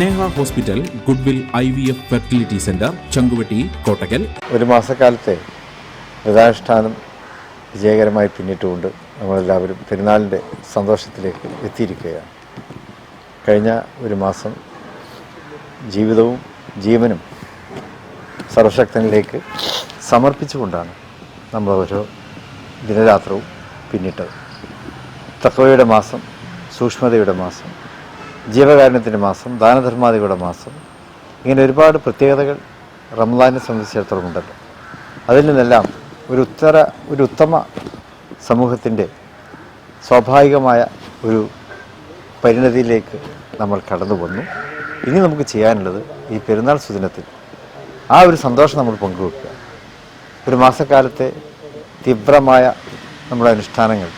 Neha hospital goodwill I V F fertility centre Changuvetty Kottakkal. ഒരു മാസക്കാലത്തെ വ്രതാനുഷ്ഠാനം വിജയകരമായി പിന്നിട്ടുകൊണ്ട് നമ്മളെല്ലാവരും പെരുന്നാളിന്റെ സന്തോഷത്തിലേക്ക് എത്തിയിരിക്കുകയാണ്. കഴിഞ്ഞ ഒരു മാസം ജീവിതവും ജീവനും സർവശക്തനിലേക്ക് സമർപ്പിച്ചുകൊണ്ടാണ് നമ്മൾ ഓരോ ദിനരാത്രവും പിന്നിട്ടത്. തക്കവയുടെ മാസം സൂക്ഷ്മതയുടെ മാസം ജീവകാരുണ്യത്തിന്റെ മാസം ദാനധർമാദികളുടെ മാസം ഇങ്ങനെ ഒരുപാട് പ്രത്യേകതകൾ റംലാനെ സംബന്ധിച്ചിടത്തോളം ഉണ്ടല്ലോ. അതിൽ നിന്നെല്ലാം ഒരു ഉത്തര ഒരു ഉത്തമ സമൂഹത്തിന്റെ സ്വാഭാവികമായ ഒരു പരിണതിയിലേക്ക് നമ്മൾ കടന്നു വന്നു. ഇനി നമുക്ക് ചെയ്യാനുള്ളത് ഈ പെരുന്നാൾ സുദിനത്തിൽ ആ ഒരു സന്തോഷം നമ്മൾ പങ്കുവെക്കുക. ഒരു മാസക്കാലത്തെ തീവ്രമായ നമ്മുടെ അനുഷ്ഠാനങ്ങൾ.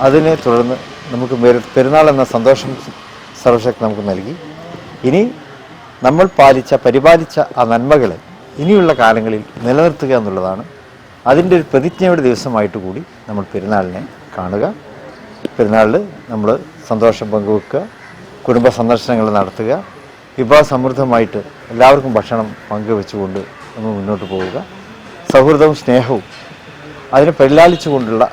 അതിനെ തുടർന്ന് നമുക്ക് പെരുന്നാൾ എന്ന സന്തോഷം സർവശക്തി നമുക്ക് നൽകി. ഇനി നമ്മൾ പാലിച്ച പരിപാലിച്ച ആ നന്മകളെ ഇനിയുള്ള കാലങ്ങളിൽ നിലനിർത്തുക എന്നുള്ളതാണ്. അതിന്റെ ഒരു പ്രതിജ്ഞയുടെ ദിവസമായിട്ട് കൂടി നമ്മൾ പെരുന്നാളിനെ കാണുക. പെരുന്നാളിൽ നമ്മൾ സന്തോഷം പങ്കുവെക്കുക കുടുംബ സന്ദർശനങ്ങൾ നടത്തുക വിഭവ സമൃദ്ധമായിട്ട് എല്ലാവർക്കും ഭക്ഷണം പങ്കുവെച്ചുകൊണ്ട് നമ്മൾ മുന്നോട്ട് പോവുക. സൗഹൃദവും സ്നേഹവും അതിനെ പരിലാളിച്ചുകൊണ്ടുള്ള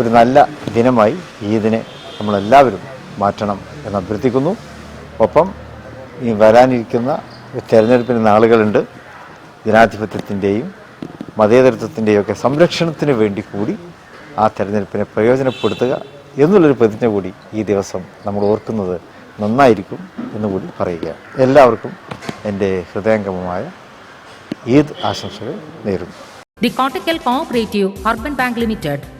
ഒരു നല്ല ദിനമായി ഈ ഇതിനെ നമ്മളെല്ലാവരും മാറ്റണം. എന്ന് അഭ്യർത്ഥിക്കുന്നു. ഒപ്പം ഈ വരാനിരിക്കുന്ന തെരഞ്ഞെടുപ്പിന് നാളുകളുണ്ട്. ജനാധിപത്യത്തിന്റെയും മതേതരത്വത്തിന്റെയും ഒക്കെ സംരക്ഷണത്തിന് വേണ്ടി കൂടി ആ തെരഞ്ഞെടുപ്പിനെ പ്രയോജനപ്പെടുത്തുക എന്നുള്ളൊരു പ്രതിജ്ഞ കൂടി ഈ ദിവസം നമ്മൾ ഓർക്കുന്നത് നന്നായിരിക്കും എന്നുകൂടി പറയുക. എല്ലാവർക്കും എന്റെ ഹൃദയംഗമമായ ഈദ് ആശംസകൾ നേരുന്നു. The The cooperative urban bank Bank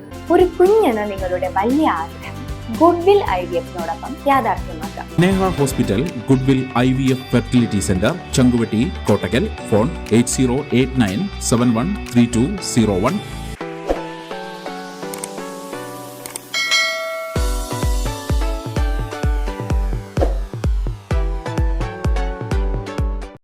ഒരു കുഞ്ഞെന്ന നിങ്ങളുടെ വലിയ ആഗ്രഹം. ഗുഡ്വിൽ ഐ വി എഫിനോടൊപ്പം യാഥാർത്ഥ്യമാക്കാം. Sneha hospital goodwill I V F fertility centre Changuvetty Kottakkal phone eight zero eight nine seven one three two zero one.